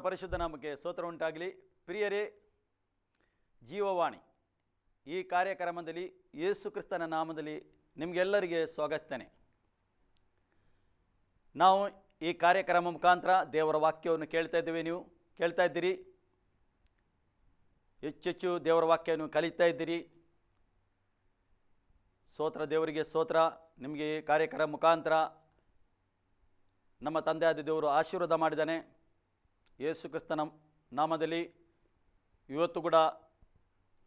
ಪರಿಶುದ್ಧ ನಾಮಕ್ಕೆ ಸ್ತೋತ್ರ ಉಂಟಾಗಲಿ. ಪ್ರಿಯರೇ, ಜೀವವಾಣಿ. ಈ ಕಾರ್ಯಕ್ರಮದಲ್ಲಿ ಯೇಸು ಕ್ರಿಸ್ತನ ನಾಮದಲ್ಲಿ ನಿಮಗೆಲ್ಲರಿಗೆ ಸ್ವಾಗತಿಸ್ತೇನೆ. ನಾವು ಈ ಕಾರ್ಯಕ್ರಮ ಮುಖಾಂತರ ದೇವರ ವಾಕ್ಯವನ್ನು ಕೇಳ್ತಾ ಇದ್ದೇವೆ ನೀವು. ಕೇಳ್ತಾ ಇದ್ದೀರಿ? ಹೆಚ್ಚೆಚ್ಚು ದೇವರ ವಾಕ್ಯವನ್ನು ಕಲಿತಾ ಇದ್ದೀರಿ. ಸ್ತೋತ್ರ ದೇವರಿಗೆ ಸ್ತೋತ್ರ ನಿಮಗೆ ಈ ಕಾರ್ಯಕ್ರಮ ಮುಖಾಂತರ ನಮ್ಮ ತಂದೆಯಾದ ದೇವರು ಆಶೀರ್ವಾದ ಮಾಡಿದ್ದಾನೆ. ಯೇಸು ಕ್ರಿಸ್ತನ ನಾಮದಲ್ಲಿ ಇವತ್ತು ಕೂಡ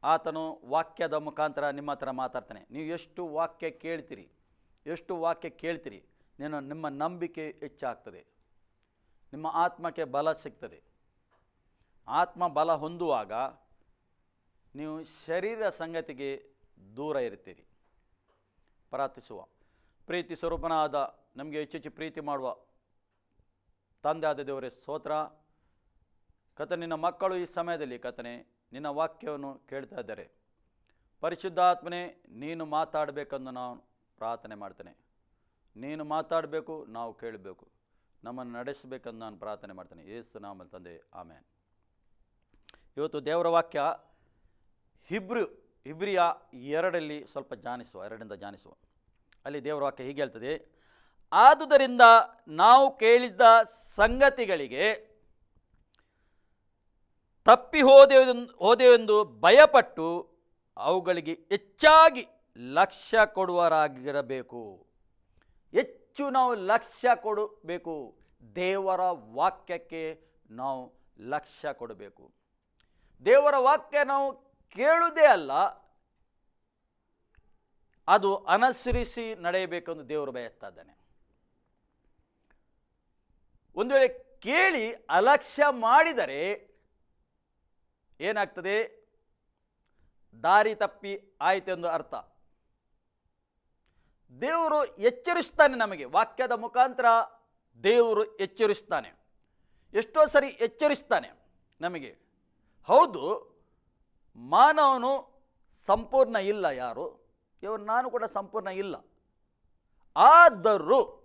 ಆತನು ವಾಕ್ಯದ ಮುಖಾಂತರ ನಿಮ್ಮ ಹತ್ರ ಮಾತಾಡ್ತಾನೆ. ನೀವು ಎಷ್ಟು ವಾಕ್ಯ ಕೇಳ್ತೀರಿ, ಎಷ್ಟು ವಾಕ್ಯ ಕೇಳ್ತೀರಿ ನೀನು ನಿಮ್ಮ ನಂಬಿಕೆ ಹೆಚ್ಚಾಗ್ತದೆ. ನಿಮ್ಮ ಆತ್ಮಕ್ಕೆ ಬಲ ಸಿಗ್ತದೆ. ಆತ್ಮ ಬಲ ಹೊಂದುವಾಗ ನೀವು ಶರೀರ ಸಂಗತಿಗೆ ದೂರ ಇರ್ತೀರಿ ಪ್ರಾರ್ಥಿಸುವ. ಪ್ರೀತಿ ಸ್ವರೂಪನಾದ ನಮಗೆ ಹೆಚ್ಚೆಚ್ಚು ಪ್ರೀತಿ ಮಾಡುವ ತಂದೆ ಆದ ದೇವರೇ ಸ್ತೋತ್ರ. ಕತ ನಿನ್ನ ಮಕ್ಕಳು ಈ ಸಮಯದಲ್ಲಿ ಕತನೆ ನಿನ್ನ ವಾಕ್ಯವನ್ನು ಕೇಳ್ತಾ ಇದ್ದಾರೆ. ಪರಿಶುದ್ಧಾತ್ಮನೇ, ನೀನು ಮಾತಾಡಬೇಕೆಂದು ನಾನು ಪ್ರಾರ್ಥನೆ ಮಾಡ್ತೇನೆ. ನೀನು ಮಾತಾಡಬೇಕು, ನಾವು ಕೇಳಬೇಕು. ನಮ್ಮನ್ನು ನಡೆಸಬೇಕೆಂದು ನಾನು ಪ್ರಾರ್ಥನೆ ಮಾಡ್ತೇನೆ. ಏಸು ನಾಮಲ್ ತಂದೆ, ಆಮೇನ್. ಇವತ್ತು ದೇವರ ವಾಕ್ಯ ಹಿಬ್ರು, ಹಿಬ್ರಿಯ ಎರಡಲ್ಲಿ ಸ್ವಲ್ಪ ಜಾನಿಸುವ, ಎರಡರಿಂದ ಜಾನಿಸುವ. ಅಲ್ಲಿ ದೇವರ ವಾಕ್ಯ ಹೀಗೆ ಹೇಳ್ತದೆ, ಆದುದರಿಂದ ನಾವು ಕೇಳಿದ್ದ ಸಂಗತಿಗಳಿಗೆ ತಪ್ಪಿ ಹೋದೆವೆಂದು ಹೋದೆವೆಂದು ಭಯಪಟ್ಟು ಅವುಗಳಿಗೆ ಹೆಚ್ಚಾಗಿ ಲಕ್ಷ್ಯ ಕೊಡುವರಾಗಿರಬೇಕು. ಹೆಚ್ಚು ನಾವು ಲಕ್ಷ್ಯ ಕೊಡಬೇಕು. ದೇವರ ವಾಕ್ಯಕ್ಕೆ ನಾವು ಲಕ್ಷ್ಯ ಕೊಡಬೇಕು. ದೇವರ ವಾಕ್ಯ ನಾವು ಕೇಳುವುದೇ ಅಲ್ಲ, ಅದು ಅನುಸರಿಸಿ ನಡೆಯಬೇಕೆಂದು ದೇವರು ಬಯಸ್ತಾ ಇದ್ದಾನೆ. ಒಂದು ವೇಳೆ ಕೇಳಿ ಅಲಕ್ಷ್ಯ ಮಾಡಿದರೆ ಏನಾಗ್ತದೆ? ದಾರಿ ತಪ್ಪಿ ಆಯಿತೆಂದು ಅರ್ಥ. ದೇವರು ಎಚ್ಚರಿಸ್ತಾನೆ ನಮಗೆ. ವಾಕ್ಯದ ಮುಖಾಂತರ ದೇವರು ಎಚ್ಚರಿಸ್ತಾನೆ. ಎಷ್ಟೋ ಸರಿ ಎಚ್ಚರಿಸ್ತಾನೆ ನಮಗೆ. ಹೌದು, ಮಾನವನು ಸಂಪೂರ್ಣ ಇಲ್ಲ ಯಾರು? ಇವರು ನಾನು ಕೂಡ ಸಂಪೂರ್ಣ ಇಲ್ಲ. ಆದರೂ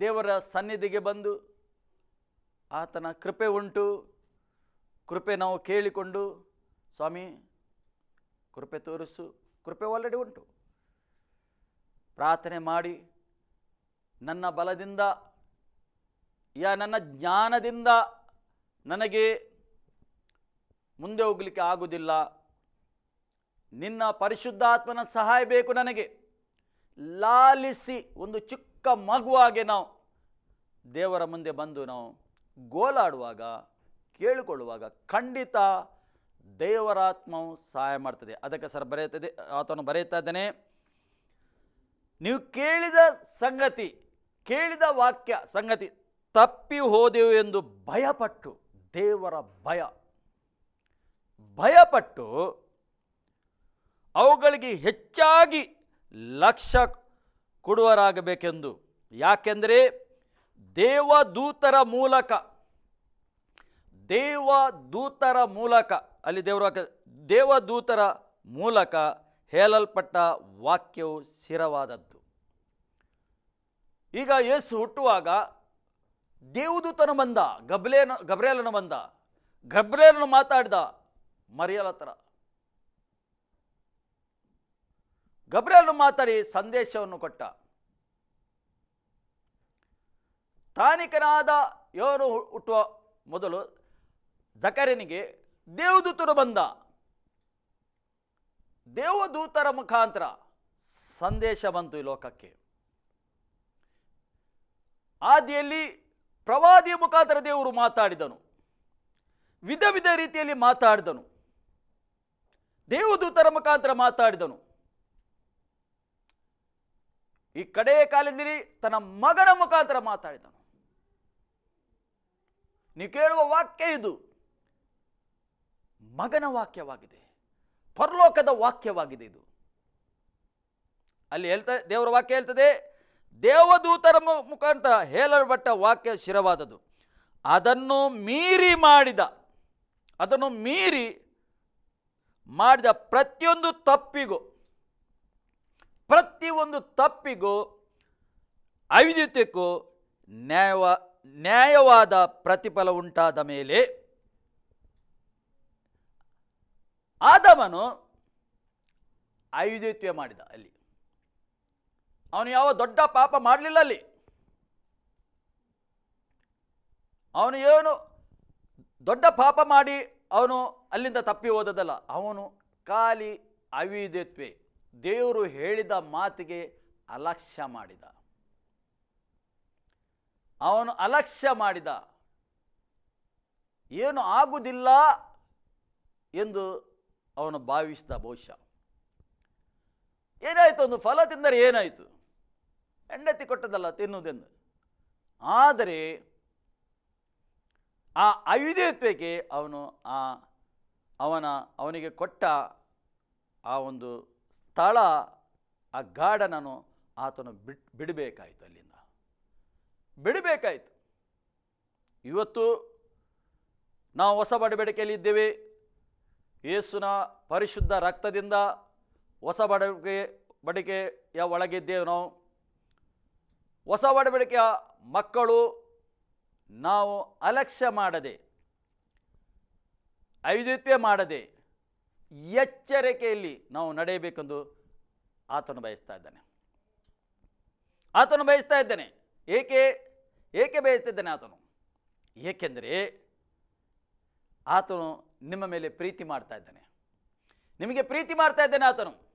ದೇವರ ಸನ್ನಿಧಿಗೆ ಬಂದು ಆತನ ಕೃಪೆ ಉಂಟು. ಕೃಪೆ ನಾವು ಕೇಳಿಕೊಂಡು, ಸ್ವಾಮಿ, ಕೃಪೆ ತೋರಿಸು. ಕೃಪೆ ಆಲ್ರೆಡಿ ಉಂಟು. ಪ್ರಾರ್ಥನೆ ಮಾಡಿ, ನನ್ನ ಬಲದಿಂದ, ಯಾ ನನ್ನ ಜ್ಞಾನದಿಂದ ನನಗೆ ಮುಂದೆ ಹೋಗಲಿಕ್ಕೆ ಆಗುವುದಿಲ್ಲ. ನಿನ್ನ ಪರಿಶುದ್ಧಾತ್ಮನ ಸಹಾಯ ಬೇಕು ನನಗೆ. ಲಾಲಿಸಿ ಒಂದು ಚಿಕ್ಕ ಮಗುವಾಗೆ ನಾವು ದೇವರ ಮುಂದೆ ಬಂದು ನಾವು ಗೋಲಾಡುವಾಗ ಕೇಳಿಕೊಳ್ಳುವಾಗ ಖಂಡಿತ ದೇವರಾತ್ಮವು ಸಹಾಯ ಮಾಡ್ತದೆ. ಅದಕ್ಕೆ ಸರ್ ಬರೆಯುತ್ತದೆ ಆತನು ಬರೆಯುತ್ತಾ ಇದ್ದಾನೆ, ನೀವು ಕೇಳಿದ ಸಂಗತಿ, ಕೇಳಿದ ವಾಕ್ಯ ಸಂಗತಿ ತಪ್ಪಿ ಹೋದೆವು ಎಂದು ಭಯಪಟ್ಟು, ದೇವರ ಭಯ, ಭಯಪಟ್ಟು ಅವುಗಳಿಗೆ ಹೆಚ್ಚಾಗಿ ಲಕ್ಷ್ಯ ಕೊಡುವರಾಗಬೇಕೆಂದು. ಯಾಕೆಂದರೆ ದೇವದೂತರ ಮೂಲಕ ದೇವದೂತರ ಮೂಲಕ, ಅಲ್ಲಿ ದೇವರ ವಾಕ್ಯ ದೇವದೂತರ ಮೂಲಕ ಹೇಳಲ್ಪಟ್ಟ ವಾಕ್ಯವು ಸ್ಥಿರವಾದದ್ದು. ಈಗ ಯೇಸು ಹುಟ್ಟುವಾಗ ದೇವದೂತನು ಬಂದ ಗಬ್ಲೇನ ಗಬ್ರೇಲನು ಬಂದ ಗಬ್ರೇಲನು ಮಾತಾಡಿದ, ಮರಿಯಲ ಹತ್ರ. ಗಬ್ರೇಲನು ಮಾತಾಡಿ ಸಂದೇಶವನ್ನು ಕೊಟ್ಟ. ತಾನಿಕನಾದ ಯೋನು ಹುಟ್ಟುವ ಮೊದಲು ಜಕರನಿಗೆ ದೇವದೂತರು ಬಂದ. ದೇವದೂತರ ಮುಖಾಂತರ ಸಂದೇಶ ಬಂತು ಈ ಲೋಕಕ್ಕೆ. ಆದಿಯಲ್ಲಿ ಪ್ರವಾದಿಯ ಮುಖಾಂತರ ದೇವರು ಮಾತಾಡಿದನು. ವಿಧ ವಿಧ ರೀತಿಯಲ್ಲಿ ಮಾತಾಡಿದನು. ದೇವದೂತರ ಮುಖಾಂತರ ಮಾತಾಡಿದನು. ಈ ಕಡೆಯ ಕಾಲದಲ್ಲಿ ತನ್ನ ಮಗನ ಮುಖಾಂತರ ಮಾತಾಡಿದನು. ನೀವು ಕೇಳುವ ವಾಕ್ಯ ಇದು. ಮಗನ ವಾಕ್ಯವಾಗಿದೆ. ಪರಲೋಕದ ವಾಕ್ಯವಾಗಿದೆ ಇದು. ಅಲ್ಲಿ ಹೇಳ್ತಾ, ದೇವರ ವಾಕ್ಯ ಹೇಳ್ತದೆ, ದೇವದೂತರ ಮುಖಾಂತರ ಹೇಳಲ್ಪಟ್ಟ ವಾಕ್ಯ ಶಿರವಾದದು ಅದನ್ನು ಮೀರಿ ಮಾಡಿದ, ಅದನ್ನು ಮೀರಿ ಮಾಡಿದ ಪ್ರತಿಯೊಂದು ತಪ್ಪಿಗೂ ಪ್ರತಿಯೊಂದು ತಪ್ಪಿಗೂ ಐದ್ಯತೆಗೂ ನ್ಯಾಯವ, ನ್ಯಾಯವಾದ ಪ್ರತಿಫಲ ಉಂಟಾದ ಮೇಲೆ ಆದಮನು ಆಯುಧತ್ವ ಮಾಡಿದ ಅಲ್ಲಿ. ಅವನು ಯಾವ ದೊಡ್ಡ ಪಾಪ ಮಾಡಲಿಲ್ಲ ಅಲ್ಲಿ. ಅವನು ಏನು ದೊಡ್ಡ ಪಾಪ ಮಾಡಿ ಅವನು ಅಲ್ಲಿಂದ ತಪ್ಪಿ ಹೋದದಲ್ಲ ಅವನು ಖಾಲಿ ಅವಿದ್ಯತ್ವೆ ದೇವರು ಹೇಳಿದ ಮಾತಿಗೆ ಅಲಕ್ಷ್ಯ ಮಾಡಿದ. ಅವನು ಅಲಕ್ಷ್ಯ ಮಾಡಿದ. ಏನು ಆಗುವುದಿಲ್ಲ ಎಂದು ಅವನು ಭಾವಿಸಿದ ಬಹುಶಃ. ಏನಾಯಿತು? ಒಂದು ಫಲ ತಿಂದರೆ ಏನಾಯಿತು? ಹೆಂಡತಿ ಕೊಟ್ಟದಲ್ಲ ತಿನ್ನುವುದೆಂದು. ಆದರೆ ಆ ಅವಿಧೇಯತ್ವಕ್ಕೆ ಅವನು ಆ ಅವನ, ಅವನಿಗೆ ಕೊಟ್ಟ ಆ ಒಂದು ಸ್ಥಳ, ಆ ಗಾರ್ಡನನ್ನು ಆತನು ಬಿಟ್ ಬಿಡಬೇಕಾಯಿತು ಅಲ್ಲಿಂದ. ಬಿಡಬೇಕಾಯಿತು. ಇವತ್ತು ನಾವು ಹೊಸ ಬಡಬೇಡಿಕೆಯಲ್ಲಿ ಇದ್ದೇವೆ ಯೇಸುನ ಪರಿಶುದ್ಧ ರಕ್ತದಿಂದ ಹೊಸ ಬಡಕೆ ಬಡಿಕೆಯ ಒಳಗಿದ್ದೇವೆ ನಾವು. ಹೊಸ ಬಡಬಡಿಕೆಯ ಮಕ್ಕಳು ನಾವು ಅಲಕ್ಷ್ಯ ಮಾಡದೆ ಐದಿತ್ಯ ಮಾಡದೆ, ಎಚ್ಚರಿಕೆಯಲ್ಲಿ ನಾವು ನಡೆಯಬೇಕೆಂದು ಆತನು ಬಯಸ್ತಾ ಇದ್ದಾನೆ. ಆತನು ಬಯಸ್ತಾ ಇದ್ದಾನೆ. ಏಕೆ ಏಕೆ ಬಯಸ್ತಿದ್ದಾನೆ ಆತನು? ಏಕೆಂದರೆ ಆತನು ನಿಮ್ಮ ಮೇಲೆ ಪ್ರೀತಿ ಮಾಡ್ತಾ ಇದ್ದಾನೆ. ನಿಮಗೆ ಪ್ರೀತಿ ಮಾಡ್ತಾ ಇದ್ದಾನೆ ಆತನು.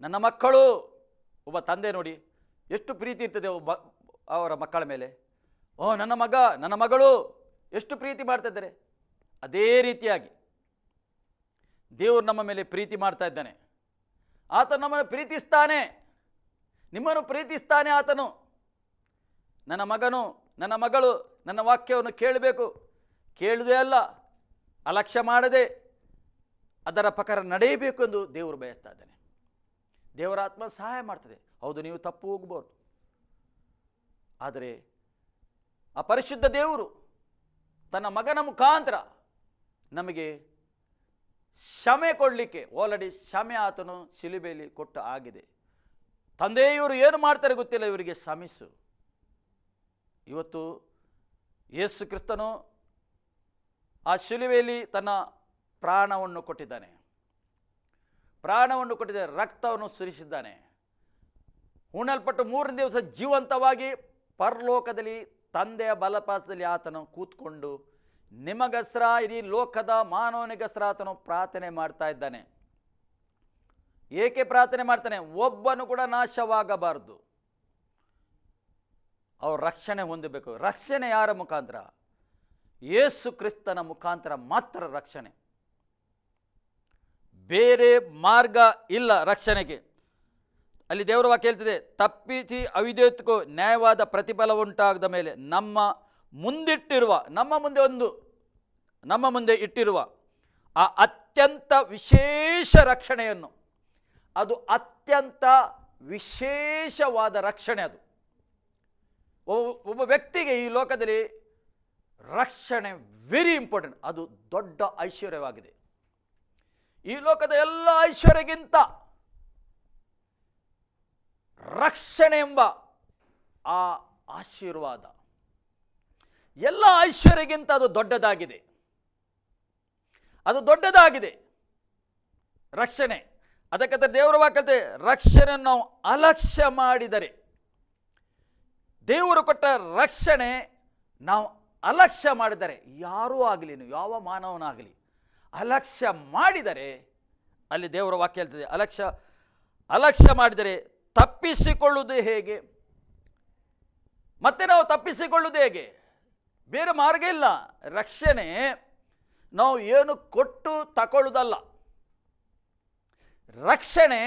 ನನ್ನ ಮಕ್ಕಳು, ಒಬ್ಬ ತಂದೆ ನೋಡಿ, ಎಷ್ಟು ಪ್ರೀತಿ ಇರ್ತದೆ ಒಬ್ಬ, ಅವರ ಮಕ್ಕಳ ಮೇಲೆ. ಓ, ನನ್ನ ಮಗ, ನನ್ನ ಮಗಳು ಎಷ್ಟು ಪ್ರೀತಿ ಮಾಡ್ತಾ ಇದ್ದಾರೆ. ಅದೇ ರೀತಿಯಾಗಿ ದೇವರು ನಮ್ಮ ಮೇಲೆ ಪ್ರೀತಿ ಮಾಡ್ತಾ ಇದ್ದಾನೆ. ಆತ ನಮ್ಮನ್ನು ಪ್ರೀತಿಸ್ತಾನೆ. ನಿಮ್ಮನ್ನು ಪ್ರೀತಿಸ್ತಾನೆ ಆತನು. ನನ್ನ ಮಗನು, ನನ್ನ ಮಗಳು ನನ್ನ ವಾಕ್ಯವನ್ನು ಕೇಳಬೇಕು. ಕೇಳುವುದೇ ಅಲ್ಲ, ಅಲಕ್ಷ್ಯ ಮಾಡದೆ ಅದರ ಪ್ರಕಾರ ನಡೆಯಬೇಕು ಎಂದು ದೇವರು ಬಯಸ್ತಾ ಇದ್ದಾನೆ. ದೇವರ ಆತ್ಮ ಸಹಾಯ ಮಾಡ್ತದೆ. ಹೌದು, ನೀವು ತಪ್ಪು ಹೋಗ್ಬೋದು. ಆದರೆ ಆ ಪರಿಶುದ್ಧ ದೇವರು ತನ್ನ ಮಗನ ಮುಖಾಂತರ ನಮಗೆ ಕ್ಷಮೆ ಕೊಡಲಿಕ್ಕೆ ಆಲ್ರೆಡಿ ಕ್ಷಮೆ ಆತನು ಶಿಲುಬೆಯಲ್ಲಿ ಕೊಟ್ಟು ಆಗಿದೆ ತಂದೆಯವರು ಏನು ಮಾಡ್ತಾರೆ ಗೊತ್ತಿಲ್ಲ, ಇವರಿಗೆ ಶ್ರಮಿಸು ಇವತ್ತು ಯೇಸು ಕ್ರಿಸ್ತನು ಆ ಶಿಲುವೆಯಲ್ಲಿ ತನ್ನ ಪ್ರಾಣವನ್ನು ಕೊಟ್ಟಿದ್ದಾನೆ. ಪ್ರಾಣವನ್ನು ಕೊಟ್ಟಿದ್ದಾನೆ ರಕ್ತವನ್ನು ಸುರಿಸಿದ್ದಾನೆ. ಉಣಲ್ಪಟ್ಟು ಮೂರನೇ ದಿವಸ ಜೀವಂತವಾಗಿ ಪರಲೋಕದಲ್ಲಿ ತಂದೆಯ ಬಲಪಾಸದಲ್ಲಿ ಆತನು ಕೂತ್ಕೊಂಡು ನಿಮಗಸ್ರ, ಇಡೀ ಲೋಕದ ಮಾನವನಿಗಸ್ರ ಆತನು ಪ್ರಾರ್ಥನೆ ಮಾಡ್ತಾ ಇದ್ದಾನೆ. ಏಕೆ ಪ್ರಾರ್ಥನೆ ಮಾಡ್ತಾನೆ? ಒಬ್ಬನು ಕೂಡ ನಾಶವಾಗಬಾರದು. ಅವ್ರು ರಕ್ಷಣೆ ಹೊಂದಬೇಕು. ರಕ್ಷಣೆ ಯಾರ ಮುಖಾಂತರ? ಯೇಸು ಕ್ರಿಸ್ತನ ಮುಖಾಂತರ ಮಾತ್ರ ರಕ್ಷಣೆ. ಬೇರೆ ಮಾರ್ಗ ಇಲ್ಲ ರಕ್ಷಣೆಗೆ. ಅಲ್ಲಿ ದೇವರ ವಾಕ್ಯ ಹೇಳ್ತಿದೆ, ತಪ್ಪಿಸಿ ಅವಿದೇತಕ್ಕೂ ನ್ಯಾಯವಾದ ಪ್ರತಿಫಲ ಉಂಟಾಗದ ಮೇಲೆ ನಮ್ಮ ಮುಂದಿಟ್ಟಿರುವ, ನಮ್ಮ ಮುಂದೆ ಒಂದು, ನಮ್ಮ ಮುಂದೆ ಇಟ್ಟಿರುವ ಆ ಅತ್ಯಂತ ವಿಶೇಷ ರಕ್ಷಣೆಯನ್ನು. ಅದು ಅತ್ಯಂತ ವಿಶೇಷವಾದ ರಕ್ಷಣೆ ಅದು. ಒಬ್ಬ- ಒಬ್ಬ ವ್ಯಕ್ತಿಗೆ ಈ ಲೋಕದಲ್ಲಿ ರಕ್ಷಣೆ ವೆರಿ ಇಂಪಾರ್ಟೆಂಟ್ ಅದು ದೊಡ್ಡ ಐಶ್ವರ್ಯವಾಗಿದೆ. ಈ ಲೋಕದ ಎಲ್ಲ ಐಶ್ವರ್ಯಕ್ಕಿಂತ ರಕ್ಷಣೆ ಎಂಬ ಆ ಆಶೀರ್ವಾದ, ಎಲ್ಲ ಐಶ್ವರ್ಯಗಿಂತ ಅದು ದೊಡ್ಡದಾಗಿದೆ. ಅದು ದೊಡ್ಡದಾಗಿದೆ. ರಕ್ಷಣೆ ಅದಕ್ಕೆ ದೇವರ ವಾಕತೆ ರಕ್ಷಣೆಯನ್ನು ನಾವು ಅಲಕ್ಷ್ಯ ಮಾಡಿದರೆ, ದೇವರು ಕೊಟ್ಟ ರಕ್ಷಣೆ ನಾವು ಅಲಕ್ಷ್ಯ ಮಾಡಿದರೆ ಯಾರೂ ಆಗಲಿ ಯಾವ ಮಾನವನಾಗಲಿ, ಅಲಕ್ಷ್ಯ ಮಾಡಿದರೆ, ಅಲ್ಲಿ ದೇವರ ವಾಕ್ಯ ಹೇಳ್ತದೆ, ಅಲಕ್ಷ್ಯ ಅಲಕ್ಷ್ಯ ಮಾಡಿದರೆ ತಪ್ಪಿಸಿಕೊಳ್ಳುವುದು ಹೇಗೆ? ಮತ್ತೆ ನಾವು ತಪ್ಪಿಸಿಕೊಳ್ಳುವುದು ಹೇಗೆ? ಬೇರೆ ಮಾರ್ಗ ಇಲ್ಲ. ರಕ್ಷಣೆ ನಾವು ಏನು ಕೊಟ್ಟು ತಗೊಳ್ಳುವುದಲ್ಲ ರಕ್ಷಣೆ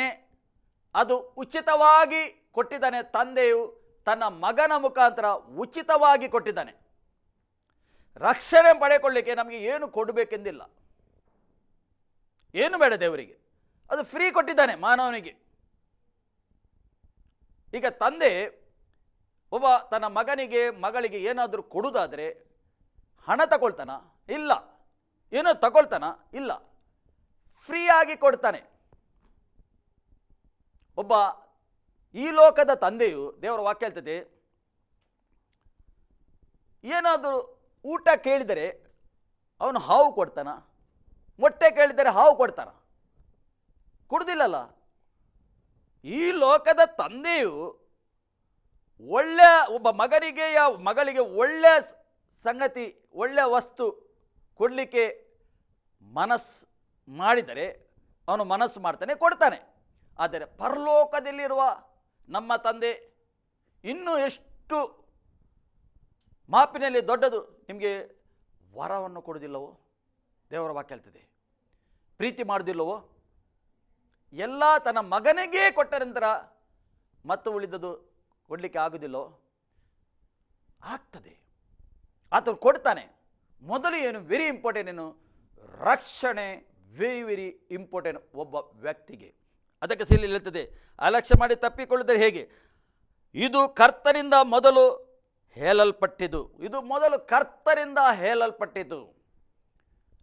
ಅದು ಉಚಿತವಾಗಿ ಕೊಟ್ಟಿದ್ದಾನೆ, ತಂದೆಯು ತನ್ನ ಮಗನ ಮುಖಾಂತರ ಉಚಿತವಾಗಿ ಕೊಟ್ಟಿದ್ದಾನೆ. ರಕ್ಷಣೆ ಪಡೆಕೊಳ್ಳಿಕ್ಕೆ ನಮಗೆ ಏನು ಕೊಡಬೇಕೆಂದಿಲ್ಲ. ಏನು ಬೇಡ ದೇವರಿಗೆ. ಅದು ಫ್ರೀ ಕೊಟ್ಟಿದ್ದಾನೆ ಮಾನವನಿಗೆ. ಈಗ ತಂದೆ ಒಬ್ಬ ತನ್ನ ಮಗನಿಗೆ, ಮಗಳಿಗೆ ಏನಾದರೂ ಕೊಡುವುದಾದರೆ ಹಣ ತಗೊಳ್ತಾನ? ಇಲ್ಲ. ಏನೋ ತಗೊಳ್ತಾನ? ಇಲ್ಲ. ಫ್ರೀಯಾಗಿ ಕೊಡ್ತಾನೆ. ಒಬ್ಬ ಈ ಲೋಕದ ತಂದೆಯು ದೇವರ ವಾಕ್ಯ ಹೇಳ್ತದೆ, ಏನಾದರೂ ಊಟ ಕೇಳಿದರೆ ಅವನು ಹಾವು ಕೊಡ್ತಾನ, ಮೊಟ್ಟೆ ಕೇಳಿದರೆ ಹಾವು ಕೊಡ್ತಾನ. ಕೊಡುದಿಲ್ಲಲ್ಲ. ಈ ಲೋಕದ ತಂದೆಯು ಒಳ್ಳೆಯ ಒಬ್ಬ ಮಗನಿಗೆ ಯಾವ ಮಗಳಿಗೆ ಒಳ್ಳೆಯ ಸಂಗತಿ ಒಳ್ಳೆಯ ವಸ್ತು ಕೊಡಲಿಕ್ಕೆ ಮನಸ್ಸು ಮಾಡಿದರೆ ಅವನು ಮನಸ್ಸು ಮಾಡ್ತಾನೆ, ಕೊಡ್ತಾನೆ. ಆದರೆ ಪರಲೋಕದಲ್ಲಿರುವ ನಮ್ಮ ತಂದೆ ಇನ್ನೂ ಎಷ್ಟು ಮಾಪಿನಲ್ಲಿ ದೊಡ್ಡದು ನಿಮಗೆ ವರವನ್ನು ಕೊಡೋದಿಲ್ಲವೋ ದೇವರ ವಾಕ್ಯ ಹೇಳ್ತದೆ. ಪ್ರೀತಿ ಮಾಡೋದಿಲ್ಲವೋ ಎಲ್ಲ ತನ್ನ ಮಗನಿಗೆ ಕೊಟ್ಟ ನಂತರ ಮತ್ತು ಉಳಿದದು ಕೊಡಲಿಕ್ಕೆ ಆಗೋದಿಲ್ಲೋ ಆಗ್ತದೆ. ಆತನು ಕೊಡ್ತಾನೆ. ಮೊದಲು ಏನು ವೆರಿ ಇಂಪಾರ್ಟೆಂಟ್ ಏನು? ರಕ್ಷಣೆ ವೆರಿ ವೆರಿ ಇಂಪಾರ್ಟೆಂಟ್ ಒಬ್ಬ ವ್ಯಕ್ತಿಗೆ. ಅದಕ್ಕೆ ಸೀಲಿ ಹೇಳ್ತದೆ, ಅಲಕ್ಷ್ಯ ಮಾಡಿ ತಪ್ಪಿಕೊಳ್ಳುತ್ತದೆ ಹೇಗೆ? ಇದು ಕರ್ತನಿಂದ ಮೊದಲು ಹೇಳಲ್ಪಟ್ಟಿದ್ದು ಇದು ಮೊದಲು ಕರ್ತರಿಂದ ಹೇಳಲ್ಪಟ್ಟಿದ್ದು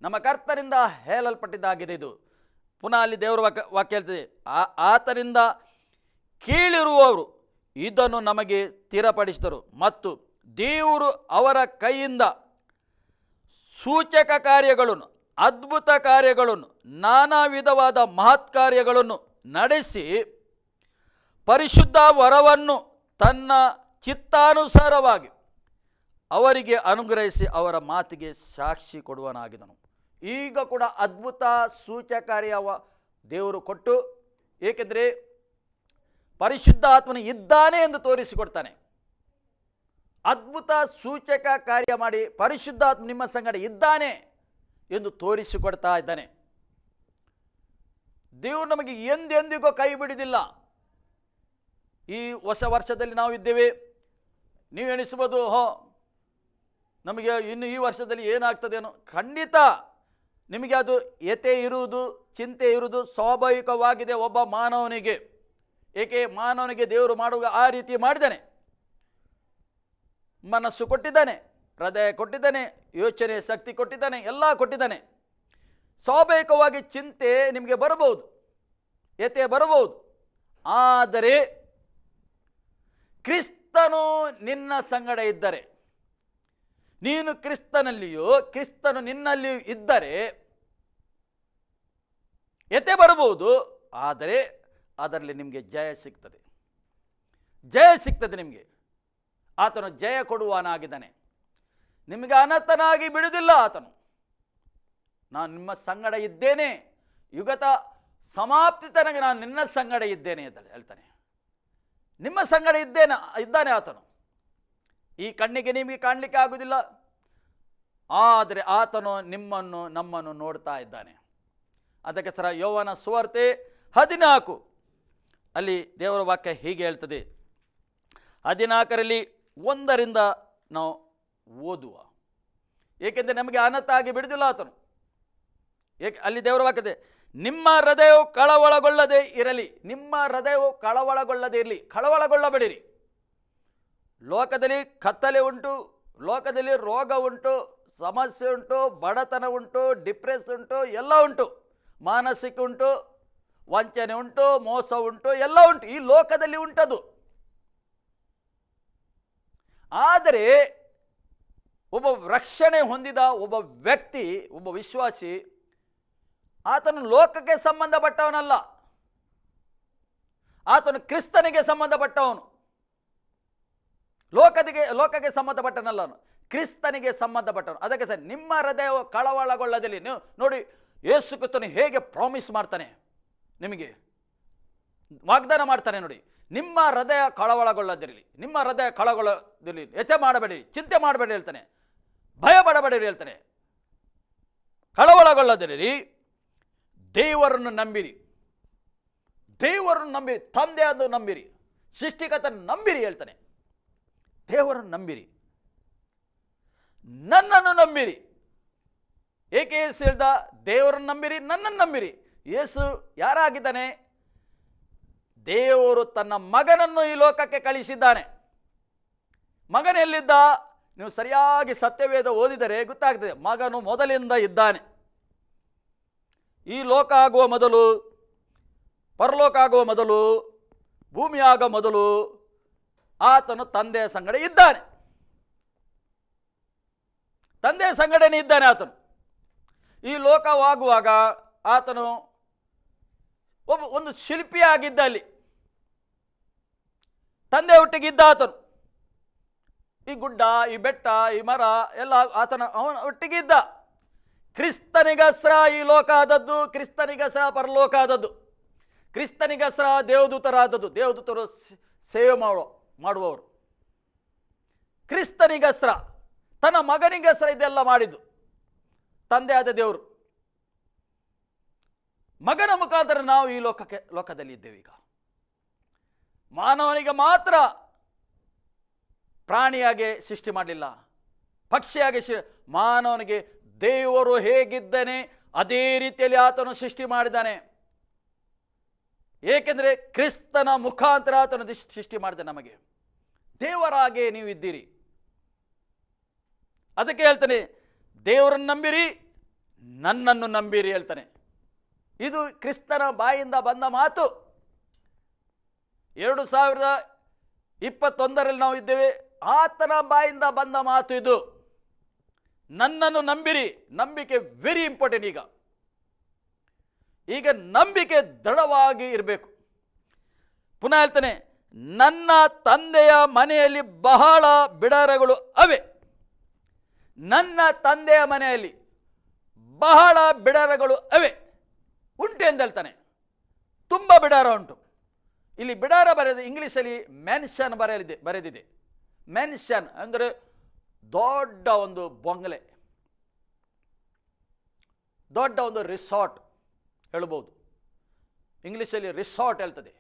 ನಮ್ಮ ಕರ್ತರಿಂದ ಹೇಳಲ್ಪಟ್ಟಿದ್ದಾಗಿದೆ ಇದು. ಪುನಃ ಅಲ್ಲಿ ದೇವರ ವಾಕ್ಯ ವಾಕ್ಯ ಹೇಳ್ತದೆ ಆತನಿಂದ ಕೀಳಿರುವವರು ಇದನ್ನು ನಮಗೆ ಸ್ಥಿರಪಡಿಸಿದರು ಮತ್ತು ದೇವರು ಅವರ ಕೈಯಿಂದ ಸೂಚಕ ಕಾರ್ಯಗಳನ್ನು, ಅದ್ಭುತ ಕಾರ್ಯಗಳನ್ನು, ನಾನಾ ವಿಧವಾದ ಮಹತ್ ಕಾರ್ಯಗಳನ್ನು ನಡೆಸಿ ಪರಿಶುದ್ಧ ವರವನ್ನು ತನ್ನ ಚಿತ್ತಾನುಸಾರವಾಗಿ ಅವರಿಗೆ ಅನುಗ್ರಹಿಸಿ ಅವರ ಮಾತಿಗೆ ಸಾಕ್ಷಿ ಕೊಡುವನಾಗಿದನು. ಈಗ ಕೂಡ ಅದ್ಭುತ ಸೂಚಕಾರ್ಯವ ದೇವರು ಕೊಟ್ಟು, ಏಕೆಂದರೆ ಪರಿಶುದ್ಧ ಆತ್ಮನು ಇದ್ದಾನೆ ಎಂದು ತೋರಿಸಿಕೊಡ್ತಾನೆ. ಅದ್ಭುತ ಸೂಚಕ ಕಾರ್ಯ ಮಾಡಿ ಪರಿಶುದ್ಧ ಆತ್ಮ ನಿಮ್ಮ ಸಂಗಡ ಇದ್ದಾನೆ ಎಂದು ತೋರಿಸಿಕೊಡ್ತಾ ಇದ್ದಾನೆ. ದೇವರು ನಮಗೆ ಎಂದೆಂದಿಗೂ ಕೈ ಬಿಡುವುದಿಲ್ಲ. ಈ ಹೊಸ ವರ್ಷದಲ್ಲಿ ನಾವು ಇದ್ದೇವೆ ನೀವು ಎಣಿಸ್ಬೋದು ಹೋ, ನಮಗೆ ಇನ್ನು ಈ ವರ್ಷದಲ್ಲಿ ಏನಾಗ್ತದೇನೋ ಖಂಡಿತ ನಿಮಗೆ ಅದು ಎತೆ ಇರುವುದು, ಚಿಂತೆ ಇರುವುದು ಸ್ವಾಭಾವಿಕವಾಗಿದೆ ಒಬ್ಬ ಮಾನವನಿಗೆ. ಏಕೆ? ಮಾನವನಿಗೆ ದೇವರು ಮಾಡುವ ಆ ರೀತಿ ಮಾಡಿದ್ದಾನೆ. ಮನಸ್ಸು ಕೊಟ್ಟಿದ್ದಾನೆ, ಹೃದಯ ಕೊಟ್ಟಿದ್ದಾನೆ, ಯೋಚನೆ ಶಕ್ತಿ ಕೊಟ್ಟಿದ್ದಾನೆ, ಎಲ್ಲ ಕೊಟ್ಟಿದ್ದಾನೆ. ಸ್ವಾಭಾವಿಕವಾಗಿ ಚಿಂತೆ ನಿಮಗೆ ಬರಬಹುದು, ಎತೆ ಬರಬಹುದು. ಆದರೆ ಕ್ರಿಸ್ತನು ನಿನ್ನ ಸಂಗಡ ಇದ್ದರೆ, ನೀನು ಕ್ರಿಸ್ತನಲ್ಲಿಯೂ, ಕ್ರಿಸ್ತನು ನಿನ್ನಲ್ಲಿಯೂ ಇದ್ದರೆ ಎತೆ ಬರಬಹುದು? ಆದರೆ ಅದರಲ್ಲಿ ನಿಮಗೆ ಜಯ ಸಿಗ್ತದೆ. ಜಯ ಸಿಗ್ತದೆ ನಿಮಗೆ. ಆತನು ಜಯ ಕೊಡುವನಾಗಿದ್ದಾನೆ ನಿಮಗೆ ಅನರ್ಥನಾಗಿ ಬಿಡುವುದಿಲ್ಲ ಆತನು. ನಾನು ನಿಮ್ಮ ಸಂಗಡ ಇದ್ದೇನೆ. ಯುಗತ ಸಮಾಪ್ತಿ ತನಗೆ ನಾನು ನಿನ್ನ ಸಂಗಡ ಇದ್ದೇನೆ ಅಂತ ಹೇಳ್ತಾನೆ. ನಿಮ್ಮ ಸಂಗಡ ಇದ್ದೇನೆ, ಇದ್ದಾನೆ ಆತನು. ಈ ಕಣ್ಣಿಗೆ ನಿಮಗೆ ಕಾಣಲಿಕ್ಕೆ ಆಗುವುದಿಲ್ಲ. ಆದರೆ ಆತನು ನಿಮ್ಮನ್ನು, ನಮ್ಮನ್ನು ನೋಡ್ತಾ ಇದ್ದಾನೆ. ಅದಕ್ಕೆ ಸರ ಯೌವನ ಸುವಾರ್ತೆ ಹದಿನಾಲ್ಕು. ಅಲ್ಲಿ ದೇವರ ವಾಕ್ಯ ಹೀಗೆ ಹೇಳ್ತದೆ. ಹದಿನಾಲ್ಕರಲ್ಲಿ ಒಂದರಿಂದ ನಾವು ಓದುವ. ಏಕೆಂದರೆ ನಮಗೆ ಅನತ್ತಾಗಿ ಆಗಿ ಆತನು. ಏಕೆ, ಅಲ್ಲಿ ದೇವರ ವಾಕ್ಯದೆ ನಿಮ್ಮ ಹೃದಯವು ಕಳವಳಗೊಳ್ಳದೆ ಇರಲಿ, ನಿಮ್ಮ ಹೃದಯವು ಕಳವಳಗೊಳ್ಳದೆ ಇರಲಿ, ಕಳವಳಗೊಳ್ಳಬೇಡಿರಿ. ಲೋಕದಲ್ಲಿ ಕತ್ತಲೆ ಉಂಟು, ಲೋಕದಲ್ಲಿ ರೋಗ ಉಂಟು, ಸಮಸ್ಯೆ ಉಂಟು, ಬಡತನ ಉಂಟು ಡಿಪ್ರೆಸ್ ಉಂಟು, ಎಲ್ಲ ಉಂಟು. ಮಾನಸಿಕ ಉಂಟು, ವಂಚನೆ ಉಂಟು, ಮೋಸ ಉಂಟು, ಎಲ್ಲ ಉಂಟು. ಈ ಲೋಕದಲ್ಲಿ ಉಂಟದು. ಆದರೆ ಒಬ್ಬ ರಕ್ಷಣೆ ಹೊಂದಿದ ಒಬ್ಬ ವ್ಯಕ್ತಿ, ಒಬ್ಬ ವಿಶ್ವಾಸಿ ಆತನು ಲೋಕಕ್ಕೆ ಸಂಬಂಧಪಟ್ಟವನಲ್ಲ. ಆತನು ಕ್ರಿಸ್ತನಿಗೆ ಸಂಬಂಧಪಟ್ಟವನು. ಲೋಕದಿಗೆ, ಲೋಕಕ್ಕೆ ಸಂಬಂಧಪಟ್ಟನಲ್ಲ ಕ್ರಿಸ್ತನಿಗೆ ಸಂಬಂಧಪಟ್ಟವನು. ಅದಕ್ಕೆ ಸರ್, ನಿಮ್ಮ ಹೃದಯ ಕಳವಳಗೊಳ್ಳದಲ್ಲಿ. ನೀವು ನೋಡಿ, ಯೇಸು ಹೇಗೆ ಪ್ರಾಮಿಸ್ ಮಾಡ್ತಾನೆ ನಿಮಗೆ? ವಾಗ್ದಾನ ಮಾಡ್ತಾನೆ ನೋಡಿ. ನಿಮ್ಮ ಹೃದಯ ಕಳವಳಗೊಳ್ಳದಿರಲಿ. ನಿಮ್ಮ ಹೃದಯ ಕಳಗೊಳ್ಳದಿರಲಿ ಯಥೆ ಮಾಡಬೇಡಿ, ಚಿಂತೆ ಮಾಡಬೇಡಿ ಹೇಳ್ತಾನೆ. ಭಯ ಪಡಬೇಡಿ ಹೇಳ್ತಾನೆ. ಕಳವಳಗೊಳ್ಳದಿರಲಿ. ದೇವರನ್ನು ನಂಬಿರಿ. ದೇವರನ್ನು ನಂಬಿರಿ ತಂದೆ ಅದು ನಂಬಿರಿ ಸೃಷ್ಟಿಕತನ ನಂಬಿರಿ ಹೇಳ್ತಾನೆ. ದೇವರನ್ನು ನಂಬಿರಿ. ನನ್ನನ್ನು ನಂಬಿರಿ. ಏಕೆ ಯೇಸು ಹೇಳ್ದ? ದೇವರನ್ನು ನಂಬಿರಿ, ನನ್ನನ್ನು ನಂಬಿರಿ. ಯೇಸು ಯಾರಾಗಿದ್ದಾನೆ? ದೇವರು ತನ್ನ ಮಗನನ್ನು ಈ ಲೋಕಕ್ಕೆ ಕಳಿಸಿದ್ದಾನೆ ಮಗನೆಲ್ಲಿದ್ದ? ನೀವು ಸರಿಯಾಗಿ ಸತ್ಯವೇದ ಓದಿದರೆ ಗೊತ್ತಾಗ್ತದೆ. ಮಗನು ಮೊದಲಿಂದ ಇದ್ದಾನೆ. ಈ ಲೋಕ ಆಗುವ ಮೊದಲು, ಪರಲೋಕ ಆಗುವ ಮೊದಲು ಭೂಮಿ ಆಗುವ ಮೊದಲು ಆತನು ತಂದೆಯ ಸಂಗಡ ಇದ್ದಾನೆ. ತಂದೆಯ ಸಂಗಡನೆ ಇದ್ದಾನೆ ಆತನು. ಈ ಲೋಕವಾಗುವಾಗ ಆತನು ಒಬ್ಬ, ಒಂದು ಶಿಲ್ಪಿಯಾಗಿದ್ದ ಅಲ್ಲಿ. ತಂದೆ ಒಟ್ಟಿಗಿದ್ದ ಆತನು. ಈ ಗುಡ್ಡ, ಈ ಬೆಟ್ಟ, ಈ ಮರ ಎಲ್ಲ ಆತನ ಅವನ ಒಟ್ಟಿಗಿದ್ದ. ಕ್ರಿಸ್ತನಿಗಸ್ರ ಈ ಲೋಕ ಆದದ್ದು ಕ್ರಿಸ್ತನಿಗಸ್ರ ಪರಲೋಕ ಆದದ್ದು ಕ್ರಿಸ್ತನಿಗಸ್ರ ದೇವದೂತರಾದದ್ದು, ದೇವದೂತರು ಸೇವೆ ಮಾಡುವ, ಮಾಡುವವರು. ಕ್ರಿಸ್ತನಿಗಸ್ರ, ತನ್ನ ಮಗನಿಗಸ್ರ ಇದೆಲ್ಲ ಮಾಡಿದ್ದು. ತಂದೆ ಆದ ದೇವರು. ಮಗನ ಮುಖಾಂತರ ನಾವು ಈ ಲೋಕಕ್ಕೆ, ಲೋಕದಲ್ಲಿ ಇದ್ದೇವೆ ಈಗ. ಮಾನವನಿಗೆ ಮಾತ್ರ ಪ್ರಾಣಿಯಾಗಿ ಸೃಷ್ಟಿ ಮಾಡಲಿಲ್ಲ. ಪಕ್ಷಿಯಾಗಿ ಮಾನವನಿಗೆ ದೇವರು ಹೇಗಿದ್ದಾನೆ, ಅದೇ ರೀತಿಯಲ್ಲಿ ಆತನು ಸೃಷ್ಟಿ ಮಾಡಿದ್ದಾನೆ. ಏಕೆಂದರೆ ಕ್ರಿಸ್ತನ ಮುಖಾಂತರ ಆತನು ಸೃಷ್ಟಿ ಮಾಡಿದೆ ನಮಗೆ. ದೇವರಾಗೆ ನೀವು ಇದ್ದೀರಿ. ಅದಕ್ಕೆ ಹೇಳ್ತಾನೆ, ದೇವರನ್ನು ನಂಬಿರಿ, ನನ್ನನ್ನು ನಂಬಿರಿ ಹೇಳ್ತಾನೆ. ಇದು ಕ್ರಿಸ್ತನ ಬಾಯಿಂದ ಬಂದ ಮಾತು. ಎರಡು ಸಾವಿರದ ಇಪ್ಪತ್ತೊಂದರಲ್ಲಿ ನಾವು ಇದ್ದೇವೆ, ಆತನ ಬಾಯಿಂದ ಬಂದ ಮಾತು ಇದು. ನನ್ನನ್ನು ನಂಬಿರಿ. ನಂಬಿಕೆ ವೆರಿ ಇಂಪಾರ್ಟೆಂಟ್ ಈಗ. ಈಗ ನಂಬಿಕೆ ದೃಢವಾಗಿ ಇರಬೇಕು. ಪುನಃ ಹೇಳ್ತಾನೆ, ನನ್ನ ತಂದೆಯ ಮನೆಯಲ್ಲಿ ಬಹಳ ಬಿಡಾರಗಳು ಅವೆ. ನನ್ನ ತಂದೆಯ ಮನೆಯಲ್ಲಿ ಬಹಳ ಬಿಡಾರಗಳು ಅವೆ. ಉಂಟು ಎಂದು ಹೇಳ್ತಾನೆ. ತುಂಬ ಬಿಡಾರ ಉಂಟು. ಇಲ್ಲಿ ಬಿಡಾರ ಬರೆದ ಇಂಗ್ಲೀಷಲ್ಲಿ ಮೆನ್ಷನ್ ಬರೆಯಲಿದೆ, ಬರೆದಿದೆ. ಮೆನ್ಷನ್ ಅಂದರೆ ದೊಡ್ಡ ಒಂದು ಬೊಂಗಲೆ, ದೊಡ್ಡ ಒಂದು ರಿಸಾರ್ಟ್ ಹೇಳ್ಬೋದು. ಇಂಗ್ಲೀಷಲ್ಲಿ ರಿಸಾರ್ಟ್ ಹೇಳ್ತದೆ.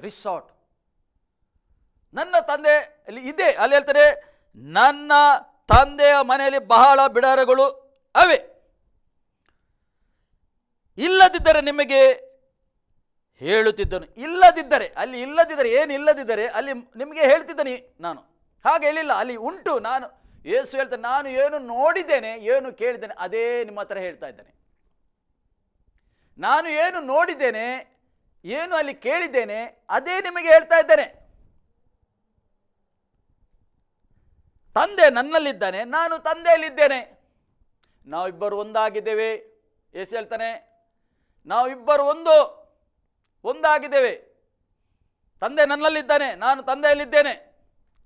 ರಿಸಾರ್ಟ್. ನನ್ನ ತಂದೆ ಅಲ್ಲಿ ಇದೆ, ಅಲ್ಲಿ ಹೇಳ್ತಾರೆ ನನ್ನ ತಂದೆಯ ಮನೆಯಲ್ಲಿ ಬಹಳ ಬಿಡಾರಗಳು ಅವೆ. ಇಲ್ಲದಿದ್ದರೆ ನಿಮಗೆ ಹೇಳುತ್ತಿದ್ದನು. ಇಲ್ಲದಿದ್ದರೆ, ಅಲ್ಲಿ ಇಲ್ಲದಿದ್ದರೆ ಏನು ಇಲ್ಲದಿದ್ದರೆ ಅಲ್ಲಿ ನಿಮಗೆ ಹೇಳ್ತಿದ್ದನಿ ನಾನು. ಹಾಗೆ ಹೇಳಿಲ್ಲ, ಅಲ್ಲಿ ಉಂಟು, ನಾನು ಏಸು ಹೇಳ್ತಾನೆ, ನಾನು ಏನು ನೋಡಿದ್ದೇನೆ, ಏನು ಕೇಳಿದ್ದೇನೆ, ಅದೇ ನಿಮ್ಮ ಹತ್ರ ಹೇಳ್ತಾ ಇದ್ದೇನೆ. ನಾನು ಏನು ನೋಡಿದ್ದೇನೆ, ಏನು ಅಲ್ಲಿ ಕೇಳಿದ್ದೇನೆ, ಅದೇ ನಿಮಗೆ ಹೇಳ್ತಾ ಇದ್ದೇನೆ. ತಂದೆ ನನ್ನಲ್ಲಿದ್ದಾನೆ, ನಾನು ತಂದೆಯಲ್ಲಿದ್ದೇನೆ. ನಾವಿಬ್ಬರು ಒಂದಾಗಿದ್ದೇವೆ. ಏಸು ಹೇಳ್ತಾನೆ, ನಾವಿಬ್ಬರು ಒಂದು, ಒಂದಾಗಿದ್ದೇವೆ. ತಂದೆ ನನ್ನಲ್ಲಿದ್ದಾನೆ, ನಾನು ತಂದೆಯಲ್ಲಿದ್ದೇನೆ.